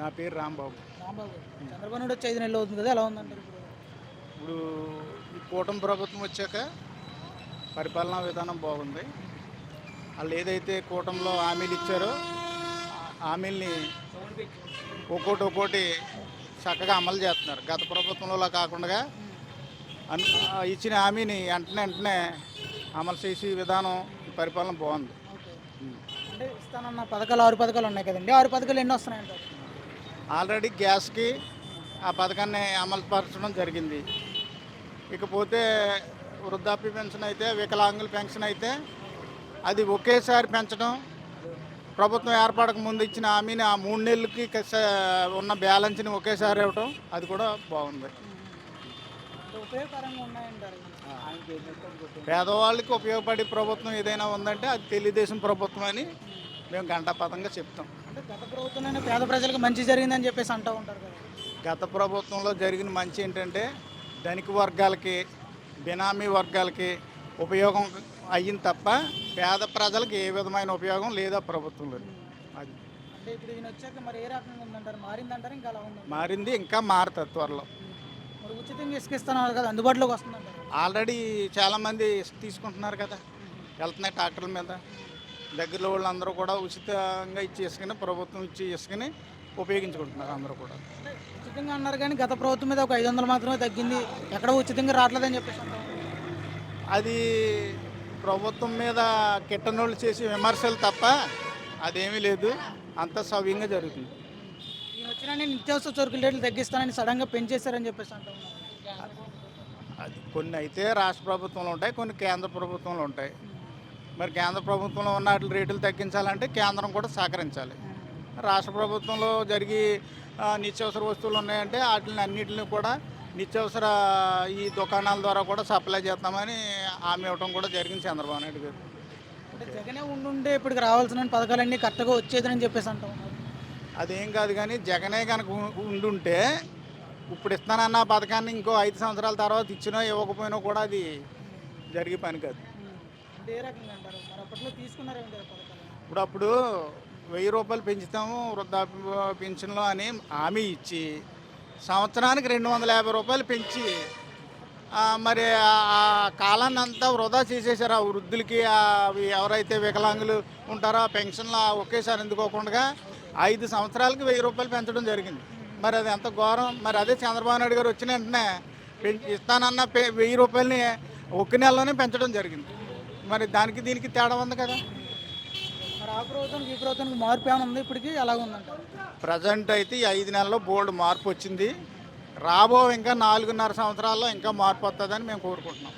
నా పేరు రాంబాబు. రాంబాబు చంద్రబాబు నాయుడు వచ్చి ఐదు నెలలు అవుతుంది కదా ఎలా ఉందంటారు ఇప్పుడు? ఇప్పుడు ఈ కూటమి ప్రభుత్వం వచ్చాక పరిపాలనా విధానం బాగుంది. వాళ్ళు ఏదైతే కూటమిలో హామీలు ఇచ్చారో హామీల్ని ఒక్కోటి ఒక్కోటి చక్కగా అమలు చేస్తున్నారు. గత ప్రభుత్వంలో కాకుండా ఇచ్చిన హామీని వెంటనే వెంటనే అమలు చేసే విధానం పరిపాలన బాగుంది. అంటే ఇస్తానన్న పథకాలు ఆరు పథకాలు ఉన్నాయి కదండి. ఆరు పథకాలు ఎన్ని వస్తున్నాయంటారు? ఆల్రెడీ గ్యాస్కి ఆ పథకాన్ని అమలు పరచడం జరిగింది. ఇకపోతే వృద్ధాప్య పెన్షన్ అయితే వికలాంగుల పెన్షన్ అయితే అది ఒకేసారి పెంచడం ప్రభుత్వం ఏర్పడక ముందు ఇచ్చిన హామీని ఆ మూడు నెలలకి ఉన్న బ్యాలెన్స్ని ఒకేసారి ఇవ్వటం అది కూడా బాగుంది. పేదవాళ్ళకి ఉపయోగపడే ప్రభుత్వం ఏదైనా ఉందంటే అది తెలుగుదేశం ప్రభుత్వం అని మేము గంటాపథంగా చెప్తాం. అంటే గత ప్రభుత్వంలోనే పేద ప్రజలకు మంచి జరిగిందని చెప్పేసి అంటూ ఉంటారు కదా. గత ప్రభుత్వంలో జరిగిన మంచి ఏంటంటే ధనిక వర్గాలకి బినామీ వర్గాలకి ఉపయోగం అయ్యింది తప్ప పేద ప్రజలకు ఏ విధమైన ఉపయోగం లేదా ప్రభుత్వంలో. అది. అంటే ఇప్పుడు ఈయన వచ్చాక మరి ఏ రకంగా ఉందంటారు? మారిందంటారు? ఇంకా అలా ఉందంటారు? మారింది ఇంకా మారుతుంది త్వరలో. మరి ఉచితంగా ఇసుకిస్తున్నారు కదా అందుబాటులోకి వస్తుందంటారు? ఆల్రెడీ చాలామంది తీసుకుంటున్నారు కదా వెళ్తున్నాయి ట్రాక్టర్ల మీద. దగ్గరలో వాళ్ళందరూ కూడా ఉచితంగా ఇచ్చి ఇసుకని ప్రభుత్వం ఇచ్చి ఇసుకని ఉపయోగించుకుంటున్నారు అందరూ కూడా. ఉచితంగా అన్నారు కానీ గత ప్రభుత్వం మీద ఒక ఐదు వందలు మాత్రమే తగ్గింది. ఎక్కడ ఉచితంగా రావట్లేదని చెప్పేసి అది ప్రభుత్వం మీద కిట్టనోళ్ళు చేసే విమర్శలు తప్ప అదేమీ లేదు. అంత సవ్యంగా జరుగుతుంది. వచ్చిన నిత్యావసర సరుకుల రేట్లు తగ్గిస్తానని సడన్గా పెంచేశారని చెప్పేసి అంటూ అది కొన్ని అయితే రాష్ట్ర ప్రభుత్వంలో ఉంటాయి కొన్ని కేంద్ర ప్రభుత్వంలో ఉంటాయి. మరి కేంద్ర ప్రభుత్వంలో ఉన్న వాటి రేట్లు తగ్గించాలంటే కేంద్రం కూడా సహకరించాలి. రాష్ట్ర ప్రభుత్వంలో జరిగి నిత్యావసర వస్తువులు ఉన్నాయంటే వాటిని అన్నిటిని కూడా నిత్యావసర ఈ దుకాణాల ద్వారా కూడా సప్లై చేస్తామని హామీ ఇవ్వడం కూడా జరిగింది చంద్రబాబు నాయుడు గారు. అంటే జగనే ఉండుంటే ఇప్పటికి రావాల్సిన పథకాలన్నీ కరెక్ట్గా వచ్చేదని చెప్పేసి అంటూ. అదేం కాదు కానీ జగనే కనుక ఉండుంటే ఇప్పుడు ఇస్తానన్న పథకాన్ని ఇంకో ఐదు సంవత్సరాల తర్వాత ఇచ్చినా ఇవ్వకపోయినా కూడా అది జరిగే పని కాదు. అంటే ఏ రకంగా అంటారు? మరి అప్పట్లో పథకాలు. ఇప్పుడు అప్పుడు వెయ్యి రూపాయలు పెంచుతాము వృద్ధాప్య పెన్షన్లో అని హామీ ఇచ్చి సంవత్సరానికి రెండు వందల యాభై రూపాయలు పెంచి మరి ఆ- కాలాన్ని అంతా వృధా చేసేసారు ఆ వృద్ధులకి అవి ఎవరైతే వికలాంగులు ఉంటారో ఆ పెన్షన్లు ఒకేసారి ఎందుకోకుండా ఐదు సంవత్సరాలకి వెయ్యి రూపాయలు పెంచడం జరిగింది. మరి అది ఎంత ఘోరం? మరి అదే చంద్రబాబు నాయుడు గారు వచ్చిన వెంటనే పెంచి ఇస్తానన్న వెయ్యి రూపాయలని ఒక్క నెలలోనే పెంచడం జరిగింది. మరి దానికి దీనికి తేడా ఉంది కదా? మరి ఆ ప్రభుత్వానికి ఈ ప్రభుత్వానికి మార్పు ఏమైనా ఉంది ఇప్పటికి? అలాగ ఉందంటారు ప్రజెంట్ అయితే ఈ ఐదు నెలల్లో బోల్డ్ మార్పు వచ్చింది. రాబో ఇంకా నాలుగున్నర సంవత్సరాల్లో ఇంకా మార్పు వస్తుందని మేము కోరుకుంటున్నాం.